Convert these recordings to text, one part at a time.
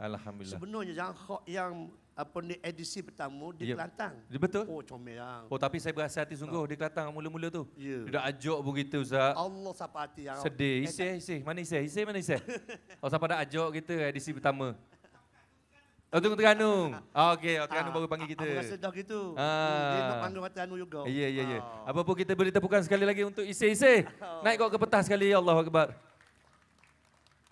Alhamdulillah. Sebenarnya yang yang apa ni edisi pertama di Ya. Kelantan. Betul? Oh comel yang. Oh tapi saya berasa hati sungguh di Kelantan mula-mula tu. Ya. Dia dah ajak begitu Ustaz. Allah siapa hati yang Sedih. Isih, Isih. Mana Isih? Isih mana Isih? Oh siapa dah ajak kita edisi pertama. Oh tunggu Terengganu. Oh, okey, oh, Terengganu Ah, baru panggil kita. Aku rasa dah gitu. Ah. Dia nak panggil mata anu juga. Ya, ya, ya. Ah. Apa pun kita beri tepukan sekali lagi untuk Isih, Isih. Naik kau ke petas sekali, ya Allah Akbar.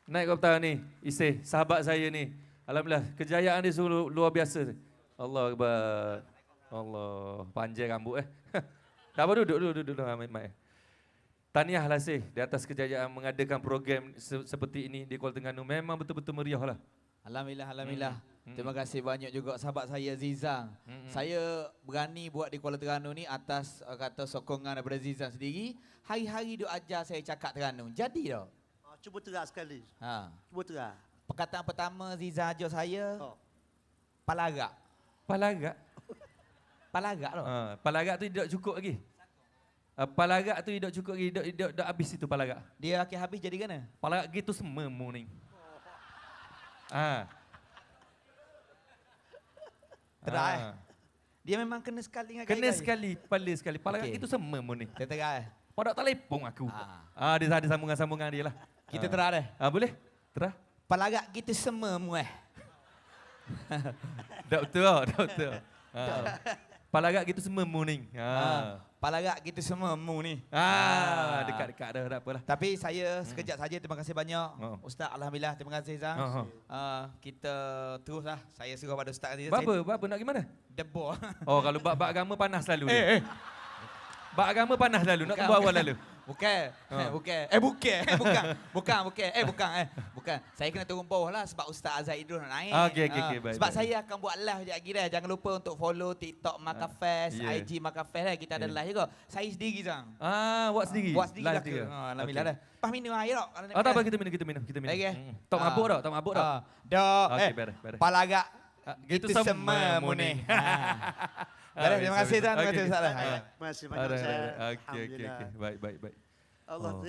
Naik kau petas ni, Isih, sahabat saya ni. Alhamdulillah, kejayaan dia sungguh luar biasa. Allah Akbar. Allah, panjang rambut eh. tak apa, duduk, duduk, duduk. duduk. Ambil mic. Tahniah lah Sih di atas kejayaan mengadakan program se- seperti ini di Kuala Terengganu. Memang betul-betul meriah lah. Alhamdulillah, Alhamdulillah. Hmm. Terima kasih banyak juga sahabat saya Zizang. Hmm. Saya berani buat di Kuala Terengganu ni atas uh, kata sokongan daripada Zizang sendiri. Hari-hari dia ajar saya cakap Terengganu. Jadi tau. Cuba terang sekali. Ha. Cuba terang. Perkataan pertama Zizang ajar saya, Oh. palagak. Palagak. Palagak tau. Ha, palagak tu tidak cukup lagi. Uh, palagak tu tidak cukup lagi, tidak, tidak, tidak habis itu palagak. Dia akhir habis jadi kena? Palagak gitu semua morning. Ah. Terak, eh? Ah. Dia memang kena sekali dengan Kena kali-kali. sekali, pala sekali. Palagak Okey. gitu semua morning. Dia terang eh. Pada telepon aku. Ah. Ah, dia ada sambungan-sambungan dia lah. Kita Ah. terang deh. Ah, boleh? Terah? Palagak kita semua. Tak betul tau, tak betul. Ah. Palagak gitu semua morning. Ha. Ah. Palagak kita semua mu ni. Ah, dekat-dekat dah, tak apalah. Tapi saya sekejap saja terima kasih banyak. Oh. Ustaz Alhamdulillah terima kasih Zang. Oh, oh. Uh, kita teruslah. Saya suruh pada Ustaz nanti. Buat apa? Buat apa? Nak gimana? Debor. Oh, kalau bab-bab agama panas selalu. eh, eh. Bab agama panas lalu, nak tunggu awal lalu. Bukan. Ha. Eh, bukan. Eh, bukan. Eh, bukan. Bukan, bukan. Eh, bukan. Eh, bukan. Saya kena turun bawah lah sebab Ustaz Azhar Idrus nak naik. Ah, okey, okey, Ha. okey, baik, Sebab baik. saya akan buat live sekejap lagi dah. Jangan lupa untuk follow TikTok Makafest, ya. IG Makafest lah. Kita ada Ya. live juga. Saya sendiri, Zang. Ah, buat sendiri. Buat sendiri Live lah. Ha, Alhamdulillah Okey. dah. Pas minum air tak? Oh, tak apa, kita minum, kita minum, kita minum. Eh? Hmm. Tak Ah. mabuk tak? Tak mabuk tak? Ah, Dah. Okey, Eh, palagak. Ah, Itu gitu semua semua Baik, terima kasih Zang. Terima kasih Ustaz. Terima kasih banyak Ustaz. Okey, okey, okey. Baik, baik, baik. Allah Oh.